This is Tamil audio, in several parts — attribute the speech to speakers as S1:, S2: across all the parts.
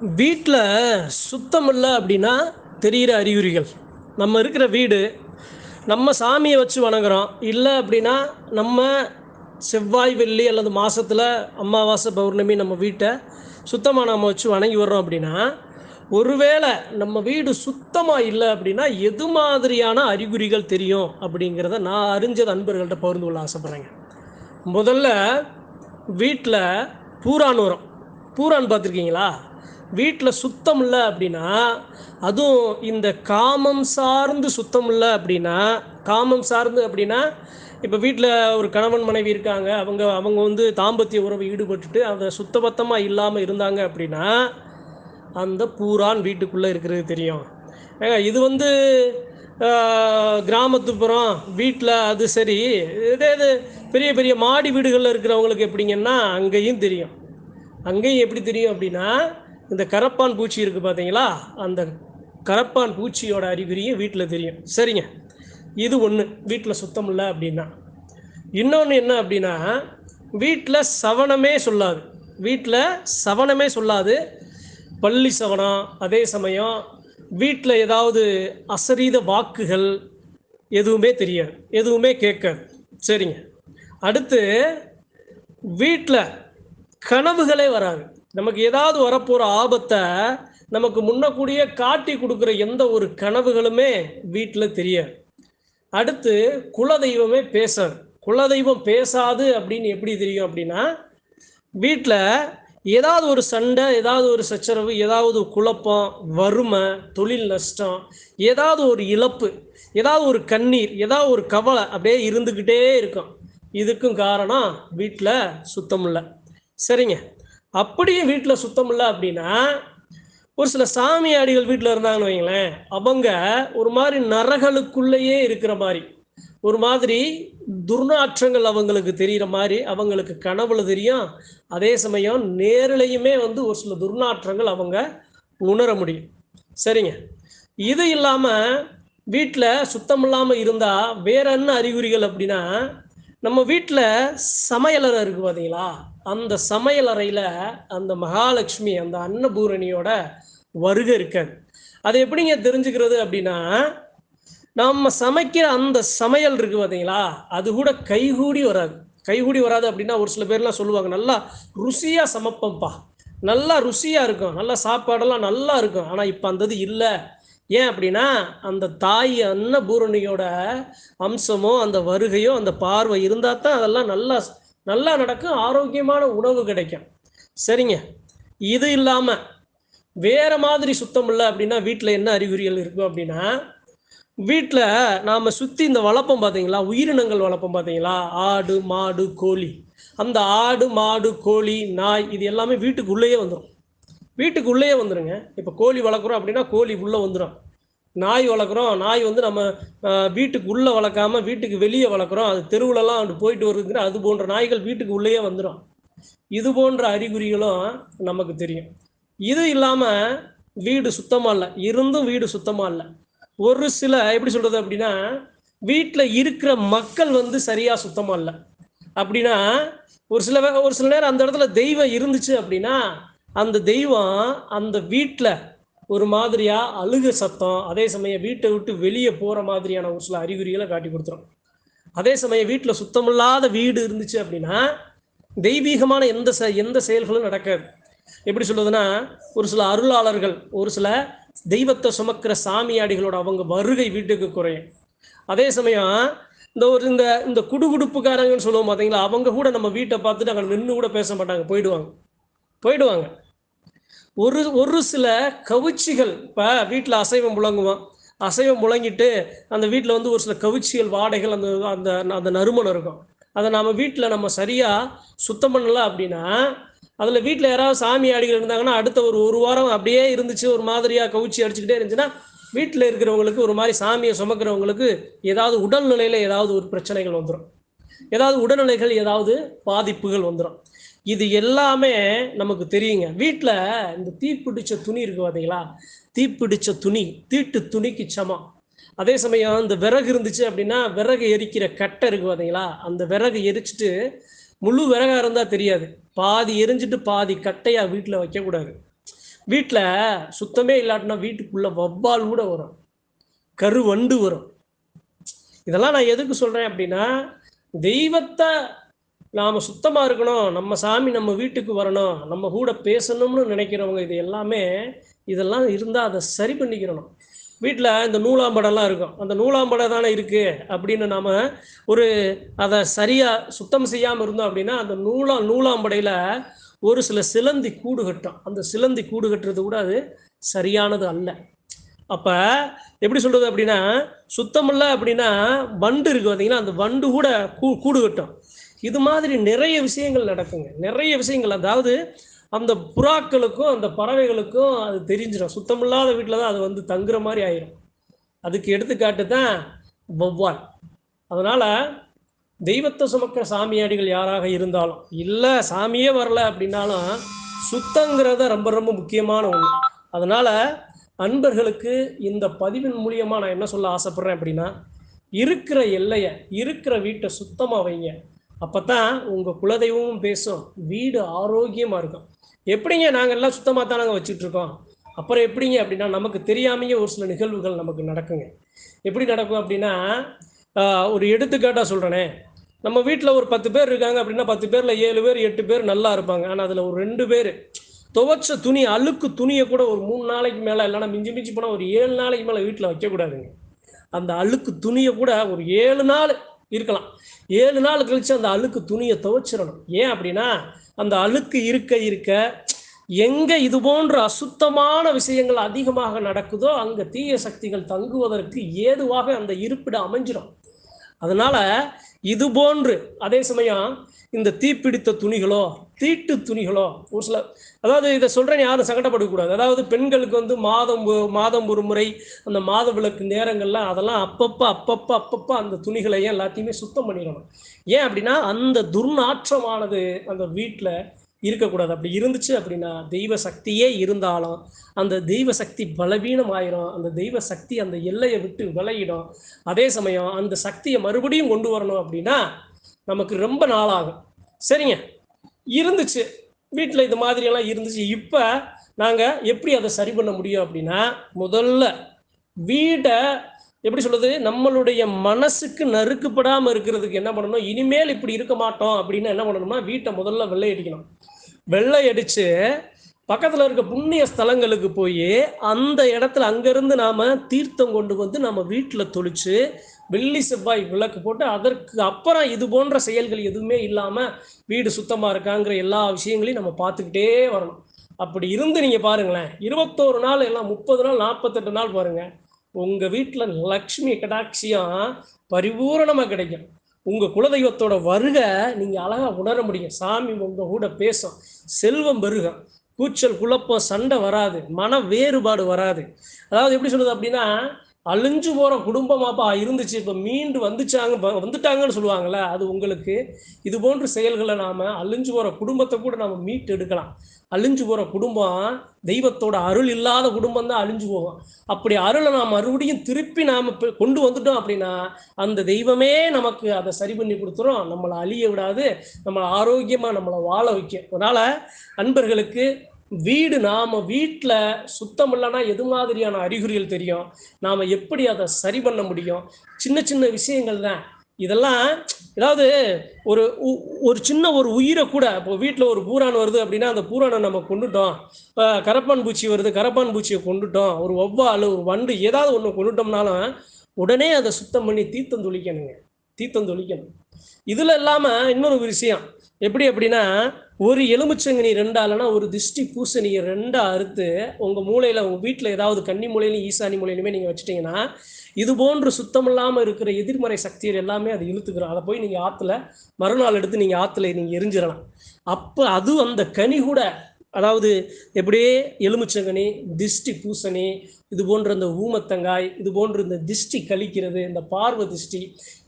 S1: வீட்டில் சுத்தம் இல்லை அப்படின்னா தெரிகிற அறிகுறிகள். நம்ம இருக்கிற வீடு நம்ம சாமியை வச்சு வணங்குறோம். இல்லை அப்படின்னா நம்ம செவ்வாய் வெள்ளி அல்லது மாதத்தில் அமாவாசை பௌர்ணமி நம்ம வீட்டை சுத்தமாக நம்ம வச்சு வணங்கி வர்றோம் அப்படின்னா ஒருவேளை நம்ம வீடு சுத்தமாக இல்லை அப்படின்னா எது மாதிரியான அறிகுறிகள் தெரியும் அப்படிங்கிறத நான் அறிஞ்சது அன்பர்கள்ட்ட பகிர்ந்து கொள்ள ஆசைப்பட்றேங்க. முதல்ல வீட்டில் பூரான் வரும் பூரான் பார்த்துருக்கீங்களா? வீட்டில் சுத்தம் இல்லை அப்படின்னா அதுவும் இந்த காமம் சார்ந்து சுத்தம் இல்லை அப்படின்னா காமம் சார்ந்து அப்படின்னா இப்போ வீட்டில் ஒரு கணவன் மனைவி இருக்காங்க அவங்க அவங்க வந்து தாம்பத்திய உறவு ஈடுபட்டுட்டு அதை சுத்தபத்தமாக இல்லாமல் இருந்தாங்க அப்படின்னா அந்த பூரான் வீட்டுக்குள்ளே இருக்கிறது தெரியும். ஏங்க இது வந்து கிராமத்துப்புறம் வீட்டில் அது சரி இதே இது பெரிய பெரிய மாடி வீடுகளில் இருக்கிறவங்களுக்கு எப்படிங்கன்னா அங்கேயும் தெரியும். அங்கேயும் எப்படி தெரியும் அப்படின்னா இந்த கரப்பான் பூச்சி இருக்குது பார்த்தீங்களா அந்த கரப்பான் பூச்சியோட அறிகுறியும் வீட்டில் தெரியும். சரிங்க. இது ஒன்று வீட்டில் சுத்தம் இல்லை அப்படின்னா. இன்னொன்று என்ன அப்படின்னா வீட்டில் சவனமே சொல்லாது. வீட்டில் சவனமே சொல்லாது. பள்ளி சவனம் அதே சமயம் வீட்டில் ஏதாவது அசரீத வாக்குகள் எதுவுமே தெரியாது. எதுவுமே கேட்காது. சரிங்க. அடுத்து வீட்டில் கனவுகளே வராது. நமக்கு ஏதாவது வரப்போகிற ஆபத்தை நமக்கு முன்னக்கூடியே காட்டி கொடுக்குற எந்த ஒரு கனவுகளுமே வீட்டில் தெரியாது. அடுத்து குலதெய்வமே பேசாது குலதெய்வம் பேசாது அப்படின்னு எப்படி தெரியும் அப்படின்னா வீட்டில் ஏதாவது ஒரு சண்டை ஏதாவது ஒரு சச்சரவு ஏதாவது குழப்பம் வறுமை தொழில் நஷ்டம் ஏதாவது ஒரு இழப்பு ஏதாவது ஒரு கண்ணீர் ஏதாவது ஒரு கவலை அப்படியே இருந்துக்கிட்டே இருக்கும். இதுக்கும் காரணம் வீட்டில் சுத்தம் இல்லை. சரிங்க. அப்படியே வீட்டில் சுத்தம் இல்லை அப்படின்னா ஒரு சில சாமியாடிகள் வீட்டில் இருந்தாங்கன்னு வைங்களேன் அவங்க ஒரு மாதிரி நரகளுக்குள்ளேயே இருக்கிற மாதிரி ஒரு மாதிரி துர்நாற்றங்கள் அவங்களுக்கு தெரிகிற மாதிரி அவங்களுக்கு கனவுல தெரியும். அதே சமயம் நேரிலையுமே வந்து ஒரு சில துர்நாற்றங்கள் அவங்க உணர முடியும். சரிங்க. இது இல்லாமல் வீட்டில் சுத்தம் இல்லாமல் இருந்தால் வேற என்ன அறிகுறிகள் அப்படின்னா நம்ம வீட்டில் சமையலறை இருக்கு பார்த்தீங்களா அந்த சமையலறையில் அந்த மகாலட்சுமி அந்த அன்னபூரணியோட வருகை இருக்காது. அது எப்படிங்க தெரிஞ்சுக்கிறது அப்படின்னா நம்ம சமைக்கிற அந்த சமையல் இருக்கு பார்த்தீங்களா அது கூட கைகூடி வராது. கைகூடி வராது அப்படின்னா ஒரு சில பேர்லாம் சொல்லுவாங்க நல்லா ருசியாக சமைப்போம்ப்பா நல்லா ருசியாக இருக்கும் நல்லா சாப்பாடெல்லாம் நல்லா இருக்கும். ஆனால் இப்போ அந்த இது இல்லை. ஏன் அப்படின்னா அந்த தாய் அன்னபூரணியோட அம்சமோ அந்த வருகையோ அந்த பார்வை இருந்தால் தான் அதெல்லாம் நல்லா நல்லா நடக்கும் ஆரோக்கியமான உணவு கிடைக்கும். சரிங்க. இது இல்லாமல் வேற மாதிரி சுத்தம் இல்லை அப்படின்னா வீட்டில் என்ன அறிகுறிகள் இருக்கும் அப்படின்னா வீட்டில் நாம் சுற்றி இந்த வளர்ப்போம் பார்த்தீங்களா உயிரினங்கள் வளர்ப்போம் பார்த்தீங்களா ஆடு மாடு கோழி. அந்த ஆடு மாடு கோழி நாய் இது எல்லாமே வீட்டுக்குள்ளேயே வந்துடும் வீட்டுக்குள்ளேயே வந்துடுங்க இப்போ கோழி வளர்க்குறோம் அப்படின்னா கோழி உள்ளே வந்துடும் நாய் வளர்க்குறோம். நாய் வந்து நம்ம வீட்டுக்கு உள்ளே வளர்க்காம வீட்டுக்கு வெளியே வளர்க்குறோம். அது தெருவுலலாம் அப்படி போயிட்டு வருதுங்கிற அது போன்ற நாய்கள் வீட்டுக்கு உள்ளேயே வந்துடும் இது போன்ற அறிகுறிகளும் நமக்கு தெரியும். இது இல்லாமல் வீடு சுத்தமாக இல்லை. இருந்தும் வீடு சுத்தமாக இல்லை. ஒரு சில எப்படி சொல்கிறது அப்படின்னா வீட்டில் இருக்கிற மக்கள் வந்து சரியாக சுத்தமாக இல்லை. அப்படின்னா ஒரு சில ஒரு சில நேரம் அந்த இடத்துல தெய்வம் இருந்துச்சு அப்படின்னா அந்த தெய்வம் அந்த வீட்டில் ஒரு மாதிரியா அழுக சத்தம் அதே சமயம் வீட்டை விட்டு வெளியே போகிற மாதிரியான ஒரு சில அறிகுறிகளை காட்டி கொடுத்துரும். அதே சமயம் வீட்டில் சுத்தமில்லாத வீடு இருந்துச்சு அப்படின்னா தெய்வீகமான எந்த செ எந்த செயல்களும் நடக்காது. எப்படி சொல்றதுன்னா ஒரு சில அருளாளர்கள் ஒரு சில தெய்வத்தை சுமக்கிற சாமியாடிகளோட அவங்க வருகை வீட்டுக்கு குறையும். அதே சமயம் இந்த ஒரு இந்த இந்த குடுகுடுப்புக்காரங்கன்னு சொல்லுவோம் பார்த்தீங்களா அவங்க கூட நம்ம வீட்டை பார்த்துட்டு அங்கே நின்று கூட பேச மாட்டாங்க போயிடுவாங்க. போயிடுவாங்க. ஒரு ஒரு சில கவிச்சிகள் இப்போ வீட்டில் அசைவம் முழங்குவோம் அசைவம் முழங்கிட்டு அந்த வீட்டில் வந்து ஒரு சில கவிச்சிகள் வாடைகள் அந்த அந்த அந்த நறுமணம் இருக்கும். அதை நம்ம வீட்டில் நம்ம சரியாக சுத்தம் பண்ணல அப்படின்னா அதில் வீட்டில் யாராவது சாமி ஆடிகள் இருந்தாங்கன்னா அடுத்த ஒரு ஒரு வாரம் அப்படியே இருந்துச்சு ஒரு மாதிரியாக கவிச்சி அடிச்சுக்கிட்டே இருந்துச்சுன்னா வீட்டில் இருக்கிறவங்களுக்கு ஒரு மாதிரி சாமியை சுமக்கிறவங்களுக்கு ஏதாவது உடல்நிலையில் ஏதாவது ஒரு பிரச்சனைகள் வந்துடும் ஏதாவது உடல்நிலைகள் ஏதாவது பாதிப்புகள் வந்துடும் இது எல்லாமே நமக்கு தெரியுங்க. வீட்டில் இந்த தீப்பிடிச்ச துணி இருக்கு பார்த்தீங்களா தீப்பிடிச்ச துணி தீட்டு துணிக்கு சமம். அதே சமயம் இந்த விறகு இருந்துச்சு அப்படின்னா விறகு எரிக்கிற கட்டை இருக்கு பார்த்தீங்களா அந்த விறகு எரிச்சிட்டு முழு விறகாக இருந்தால் தெரியாது. பாதி எரிஞ்சிட்டு பாதி கட்டையாக வீட்டில் வைக்கக்கூடாது. வீட்டில் சுத்தமே இல்லாட்டினா வீட்டுக்குள்ளே வவ்வால் கூட வரும். கரு வண்டு வரும். இதெல்லாம் நான் எதுக்கு சொல்கிறேன் அப்படின்னா தெய்வத்தை நாம் சுத்தமாக இருக்கணும் நம்ம சாமி நம்ம வீட்டுக்கு வரணும் நம்ம கூட பேசணும்னு நினைக்கிறவங்க இது எல்லாமே இதெல்லாம் இருந்தால் அதை சரி பண்ணிக்கிறணும் வீட்டில் இந்த நூலாம்படம்லாம் இருக்கும். அந்த நூலாம்படம் தானே இருக்குது அப்படின்னு நாம் ஒரு அதை சரியாக சுத்தம் செய்யாமல் இருந்தோம் அப்படின்னா அந்த நூலா நூலாம்படையில் ஒரு சில சிலந்தி கூடு கட்டும். அந்த சிலந்தி கூடு கட்டுறது கூட அது சரியானது அல்ல. அப்போ எப்படி சொல்கிறது அப்படின்னா சுத்தமில்லை அப்படின்னா வண்டு இருக்குது பார்த்தீங்கன்னா அந்த வண்டு கூட கூ கூடு கட்டும். இது மாதிரி நிறைய விஷயங்கள் நடக்குங்க. நிறைய விஷயங்கள். அதாவது அந்த புறாக்களுக்கும் அந்த பறவைகளுக்கும் அது தெரிஞ்சிடும் சுத்தமில்லாத வீட்டில் தான் அது வந்து தங்குற மாதிரி ஆயிரும். அதுக்கு எடுத்துக்காட்டு தான் வௌவால். அதனால் தெய்வத்தை சுமக்கிற சாமியாடிகள் யாராக இருந்தாலும் இல்லை சாமியே வரல அப்படின்னாலும் சுத்தங்கிறத ரொம்ப ரொம்ப முக்கியமான ஒன்று அதனால் அன்பர்களுக்கு இந்த பதிவின் மூலியமாக நான் என்ன சொல்ல ஆசைப்பட்றேன் அப்படின்னா இருக்கிற எல்லையை இருக்கிற வீட்டை சுத்தமாக வைங்க. அப்போ தான் உங்கள் குலதெய்வமும் பேசும். வீடு ஆரோக்கியமாக இருக்கும். எப்படிங்க நாங்கள் எல்லாம் சுத்தமாக தான் நாங்கள் வச்சுட்ருக்கோம்? அப்புறம் எப்படிங்க அப்படின்னா நமக்கு தெரியாமையே ஒரு சில நிகழ்வுகள் நமக்கு நடக்குங்க. எப்படி நடக்கும் அப்படின்னா ஒரு எடுத்துக்காட்டாக சொல்கிறேனே நம்ம வீட்டில் ஒரு பத்து பேர் இருக்காங்க அப்படின்னா பத்து பேரில் ஏழு பேர் எட்டு பேர் நல்லா இருப்பாங்க. ஆனால் அதில் ஒரு ரெண்டு பேர் துவைச்ச துணி அழுக்கு துணியை கூட ஒரு மூணு நாளைக்கு மேலே இல்லைன்னா மிஞ்சி மிஞ்சி போனால் ஒரு ஏழு நாளைக்கு மேலே வீட்டில் வைக்கக்கூடாதுங்க. அந்த அழுக்கு துணியை கூட ஒரு ஏழு நாள் இருக்கலாம். ஏழு நாள் கழிச்சு அந்த அழுக்கு துணியை துவைச்சிடணும். ஏன் அப்படின்னா அந்த அழுக்கு இருக்க இருக்க எங்கே இது போன்ற அசுத்தமான விஷயங்கள் அதிகமாக நடக்குதோ அங்கே தீய சக்திகள் தங்குவதற்கு ஏதுவாக அந்த இருப்பிடம் அமைஞ்சிடும். அதனால இது போன்று அதே சமயம் இந்த தீப்பிடித்த துணிகளோ தீட்டு துணிகளோ ஒரு சில அதாவது இதை சொல்கிறேன் யாரும் சங்கடப்படக்கூடாது. அதாவது பெண்களுக்கு வந்து மாதம் மாதம் ஒரு முறை அந்த மாத விளக்கு நேரங்கள்லாம் அதெல்லாம் அப்பப்போ அப்பப்போ அப்பப்போ அந்த துணிகளையும் எல்லாத்தையுமே சுத்தம் பண்ணிடணும். ஏன் அப்படின்னா அந்த துர்நாற்றமானது அந்த வீட்டில் இருக்கக்கூடாது. அப்படி இருந்துச்சு அப்படின்னா தெய்வ சக்தியே இருந்தாலும் அந்த தெய்வ சக்தி பலவீனம் ஆயிரும் அந்த தெய்வ சக்தி அந்த எல்லையை விட்டு விளையிடும் அதே சமயம் அந்த சக்தியை மறுபடியும் கொண்டு வரணும் அப்படின்னா நமக்கு ரொம்ப நாளாகும். சரிங்க. இருந்துச்சு. வீட்டில் இது மாதிரியெல்லாம் இருந்துச்சு. இப்போ நாங்கள் எப்படி அதை சரி பண்ண முடியும் அப்படின்னா முதல்ல வீடை எப்படி சொல்கிறது நம்மளுடைய மனசுக்கு நறுக்கப்படாமல் இருக்கிறதுக்கு என்ன பண்ணணும்? இனிமேல் இப்படி இருக்க மாட்டோம் அப்படின்னு என்ன பண்ணணும்னா வீட்டை முதல்ல வெள்ளை அடிக்கணும். வெள்ளை அடித்து பக்கத்தில் இருக்க புண்ணிய ஸ்தலங்களுக்கு போய் அந்த இடத்துல அங்கேருந்து நாம் தீர்த்தம் கொண்டு வந்து நம்ம வீட்டில் தொளிச்சு வெள்ளி செவ்வாய் விளக்கு போட்டு அதற்கு அப்புறம் இது போன்ற செயல்கள் எதுவுமே இல்லாமல் வீடு சுத்தமாக இருக்காங்கிற எல்லா விஷயங்களையும் நம்ம பார்த்துக்கிட்டே வரணும். அப்படி இருந்து நீங்கள் பாருங்களேன் இருபத்தோரு நாள் எல்லாம் முப்பது நாள் நாற்பத்தெட்டு நாள் பாருங்கள் உங்கள் வீட்டில் லக்ஷ்மி கடாட்சியம் பரிபூரணமாக கிடைக்கும். உங்கள் குலதெய்வத்தோட வருகை நீங்கள் அழகாக உணர முடியும். சாமி உங்கள் கூட பேசும். செல்வம் பெருகும். கூச்சல் குழப்பம் சண்டை வராது. மன வேறுபாடு வராது. அதாவது எப்படி சொல்லுது அப்படின்னா அழிஞ்சு போகிற குடும்பமாப்பா இருந்துச்சு. இப்போ மீண்டு வந்துச்சாங்க வந்துட்டாங்கன்னு சொல்லுவாங்கள்ல அது உங்களுக்கு இது போன்ற செயல்களை நாம் அழிஞ்சு போகிற குடும்பத்தை கூட நாம் மீட்டு எடுக்கலாம். அழிஞ்சு போகிற குடும்பம் தெய்வத்தோட அருள் இல்லாத குடும்பம் தான் அழிஞ்சு போகும். அப்படி அருளை நாம் மறுபடியும் திருப்பி நாம் கொண்டு வந்துட்டோம் அப்படின்னா அந்த தெய்வமே நமக்கு அதை சரி பண்ணி கொடுத்துரும். நம்மளை அழிய விடாது. நம்மளை ஆரோக்கியமாக நம்மளை வாழ வைக்கும். அதனால் அன்பர்களுக்கு வீடு நாம் வீட்டில் சுத்தம் இல்லைன்னா எது மாதிரியான அறிகுறிகள் தெரியும்? நாம் எப்படி அதை சரி பண்ண முடியும்? சின்ன சின்ன விஷயங்கள் தான். இதெல்லாம் ஏதாவது ஒரு உ- ஒரு சின்ன ஒரு உயிரை கூட இப்போ வீட்டில் ஒரு பூரான் வருது அப்படின்னா அந்த பூரானை நம்ம கொண்டுட்டோம். இப்போ கரப்பான் பூச்சி வருது கரப்பான் பூச்சியை கொண்டுட்டோம். ஒரு ஒவ்வால் ஒரு வண்டு ஏதாவது ஒன்று கொண்டுட்டோம்னாலும் உடனே அதை சுத்தம் பண்ணி தீர்த்தம் தொழிக்கணுங்க தீர்த்தம் தொழிக்கணும் இதில் இல்லாமல் இன்னொரு விஷயம். எப்படி அப்படின்னா ஒரு எலுமிச்சங்கனி ரெண்டாலனா ஒரு திஷ்டி பூசணியை ரெண்டா அறுத்து உங்கள் மூளையில் உங்கள் வீட்டில் ஏதாவது கன்னி மூலையிலும் ஈசானி மூலையிலுமே நீங்கள் வச்சிட்டிங்கன்னா இது போன்று சுத்தம் இல்லாமல் இருக்கிற எதிர்மறை சக்திகள் எல்லாமே அது இழுத்துக்கிறோம் அதை போய் நீங்கள் ஆற்றுல மறுநாள் எடுத்து நீங்கள் ஆற்றுல நீங்கள் எரிஞ்சிடலாம். அப்போ அது அந்த கனி கூட அதாவது எப்படியே எலுமிச்சங்கனி திஷ்டி பூசணி இது போன்ற இந்த ஊமத்தங்காய் இது போன்ற இந்த திஷ்டி கழிக்கிறது இந்த பார்வ திஷ்டி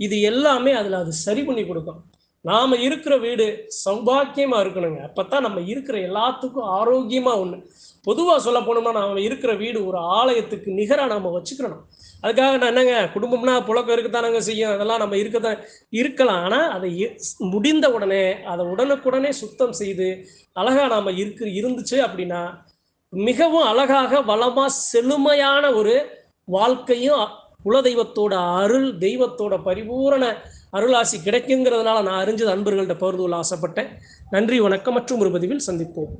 S1: இது எல்லாமே அதில் அது சரி பண்ணி கொடுக்கும். நாம் இருக்கிற வீடு சௌபாக்கியமாக இருக்கணுங்க. அப்போ தான் நம்ம இருக்கிற எல்லாத்துக்கும் ஆரோக்கியமாக ஒன்று பொதுவாக சொல்ல போனோம்னா நாம் இருக்கிற வீடு ஒரு ஆலயத்துக்கு நிகராக நாம் வச்சுக்கிறணும் அதுக்காக நான் என்னங்க குடும்பம்னா புழக்கம் இருக்கத்தானங்க செய்யும். அதெல்லாம் நம்ம இருக்கத்தான் இருக்கலாம். ஆனால் அதை முடிந்த உடனே அதை உடனுக்குடனே சுத்தம் செய்து அழகாக நாம் இருக்கு இருந்துச்சு அப்படின்னா மிகவும் அழகாக வளமாக செழுமையான ஒரு வாழ்க்கையும் குலதெய்வத்தோட அருள் தெய்வத்தோட பரிபூரண அருளாசி கிடைக்குங்கிறதுனால நான் அறிஞ்சது அன்பர்கள்ட்ட பகிர்ந்து கொள்ள ஆசைப்பட்டேன். நன்றி வணக்கம் மற்றும் ஒரு பதிவில் சந்திப்போம்.